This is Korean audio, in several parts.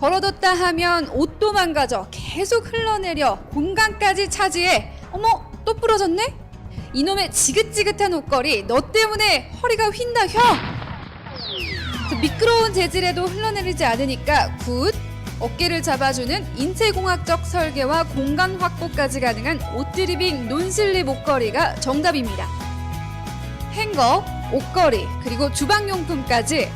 걸어뒀다 하면 옷도 망가져 계속 흘러내려 공간까지 차지해 어머 또 부러졌네? 이놈의 지긋지긋한 옷걸이 너 때문에 허리가 휜다 혀! 그 미끄러운 재질에도 흘러내리지 않으니까 굿! 어깨를 잡아주는 인체공학적 설계와 공간 확보까지 가능한 옷드리빙 논슬립 옷걸이가 정답입니다. 행거, 옷걸이, 그리고 주방용품까지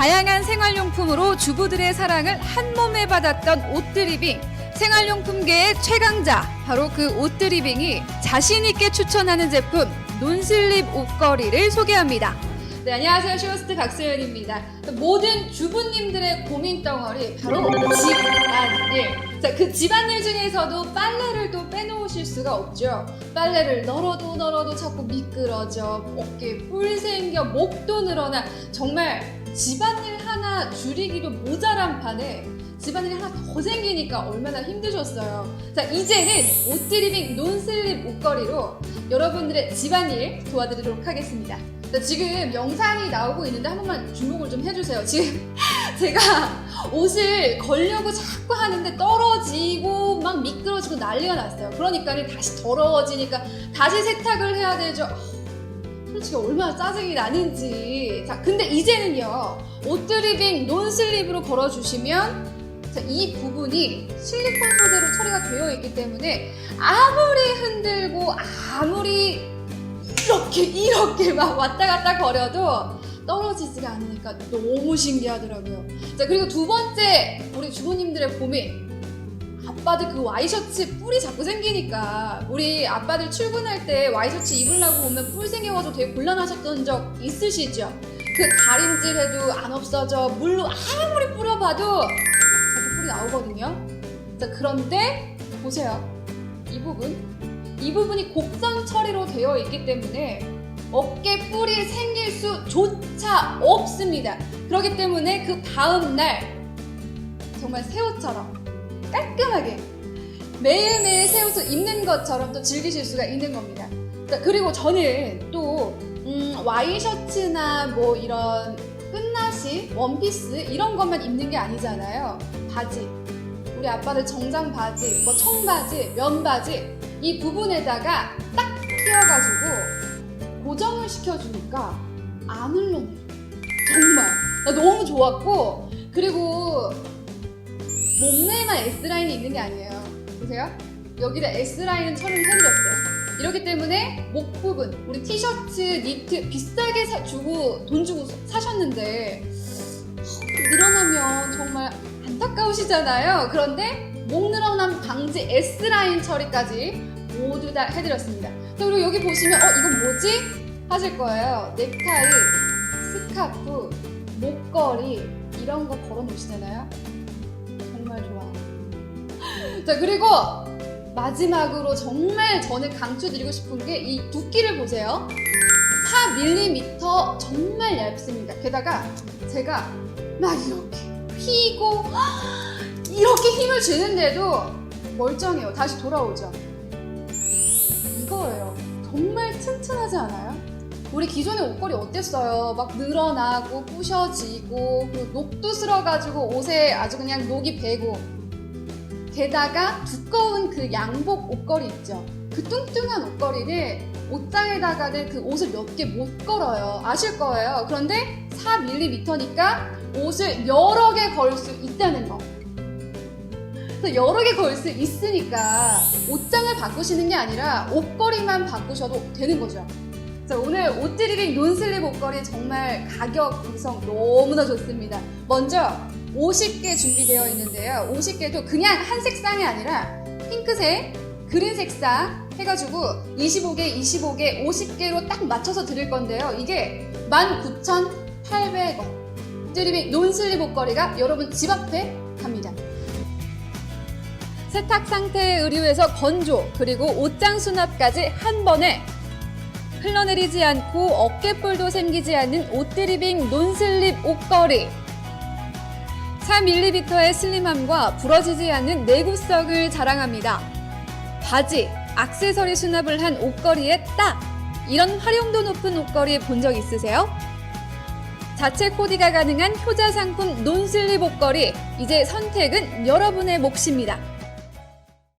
다양한 생활용품으로 주부들의 사랑을 한 몸에 받았던 옷드리빙. 생활용품계의 최강자, 바로 그 옷드리빙이 자신있게 추천하는 제품, 논슬립 옷걸이를 소개합니다. 네, 안녕하세요. 쇼호스트 박소연입니다. 모든 주부님들의 고민 덩어리, 바로 집안일. 자, 그 집안일 중에서도 빨래를 또 빼놓으실 수가 없죠. 빨래를 널어도 널어도 자꾸 미끄러져, 어깨에 뿔 생겨, 목도 늘어나, 정말 집안일 하나 줄이기도 모자란 판에 집안일이 하나 더 생기니까 얼마나 힘드셨어요. 자, 이제는 옷드리빙 논슬립 옷걸이로 여러분들의 집안일 도와드리도록 하겠습니다. 자, 지금 영상이 나오고 있는데 한 번만 주목을 좀 해주세요. 지금 제가 옷을 걸려고 자꾸 하는데 떨어지고 막 미끄러지고 난리가 났어요. 그러니까 다시 더러워지니까 다시 세탁을 해야 되죠. 솔직히 얼마나 짜증이 나는지. 자, 근데 이제는요, 옷드리빙 논슬립으로 걸어주시면 자, 이 부분이 실리콘 소재로 처리가 되어 있기 때문에 아무리 흔들고 아무리 이렇게 이렇게 막 왔다 갔다 거려도 떨어지지가 않으니까 너무 신기하더라고요. 자, 그리고 두 번째 우리 주부님들의 고민. 아빠들 그 와이셔츠 뿔이 자꾸 생기니까 우리 아빠들 출근할 때 와이셔츠 입으려고 오면 뿔 생겨가지고 되게 곤란하셨던 적 있으시죠? 그 다림질 해도 안 없어져 물로 아무리 뿌려봐도 자꾸 뿔이 나오거든요. 자 그런데 보세요 이 부분 이 부분이 곡선 처리로 되어 있기 때문에 어깨 뿔이 생길 수조차 없습니다. 그렇기 때문에 그 다음 날 정말 새 옷처럼 깔끔하게 매일매일 새 옷을 입는 것처럼 또 즐기실 수가 있는 겁니다. 자, 그리고 저는 또 음, 와이셔츠나 뭐 이런 끝나시, 원피스 이런 것만 입는 게 아니잖아요. 바지. 우리 아빠들 정장 바지, 뭐 청바지, 면바지 이 부분에다가 딱 끼워가지고 고정을 시켜주니까 안 흘러내려. 정말. 나 너무 좋았고 그리고 몸매만 S라인이 있는 게 아니에요. 보세요. 여기다 S라인은 처리를 해드렸어요. 이렇기 때문에 목 부분, 우리 티셔츠, 니트 비싸게 사- 주고 돈 주고 사셨는데 어, 늘어나면 정말 안타까우시잖아요. 그런데 목 늘어남 방지 S라인 처리까지 모두 다 해드렸습니다. 자, 그리고 여기 보시면 어 이건 뭐지? 하실 거예요. 넥타이, 스카프, 목걸이 이런 거 걸어 놓으시잖아요. 정말 좋아요. 자, 그리고 마지막으로 정말 저는 강추드리고 싶은 게 이 두께를 보세요. 4mm 정말 얇습니다. 게다가 제가 막 이렇게 휘고 이렇게 힘을 주는데도 멀쩡해요. 다시 돌아오죠. 이거예요. 정말 튼튼하지 않아요? 우리 기존의 옷걸이 어땠어요? 막 늘어나고 부셔지고 그 녹도 쓸어가지고 옷에 아주 그냥 녹이 배고 게다가 두꺼운 그 양복 옷걸이 있죠. 그 뚱뚱한 옷걸이를 옷장에다가는 그 옷을 몇 개 못 걸어요. 아실 거예요. 그런데 4mm니까 옷을 여러 개 걸 수 있다는 거. 그래서 여러 개 걸 수 있으니까 옷장을 바꾸시는 게 아니라 옷걸이만 바꾸셔도 되는 거죠. 자, 오늘 옷드리빙 논슬립 옷걸이 정말 가격 구성 너무나 좋습니다. 먼저 50개 준비되어 있는데요. 50개도 그냥 한 색상이 아니라 핑크색, 그린 색상 해가지고 25개, 25개, 50개로 딱 맞춰서 드릴 건데요. 이게 19,800원. 드리빙 논슬립 옷걸이가 여러분 집 앞에 갑니다. 세탁 상태의 의류에서 건조, 그리고 옷장 수납까지 한 번에 흘러내리지 않고 어깨뿔도 생기지 않는 옷드리빙 논슬립 옷걸이. 4mm의 슬림함과 부러지지 않는 내구성을 자랑합니다. 바지, 액세서리 수납을 한 옷걸이에 딱! 이런 활용도 높은 옷걸이 본 적 있으세요? 자체 코디가 가능한 효자 상품 논슬립 옷걸이. 이제 선택은 여러분의 몫입니다.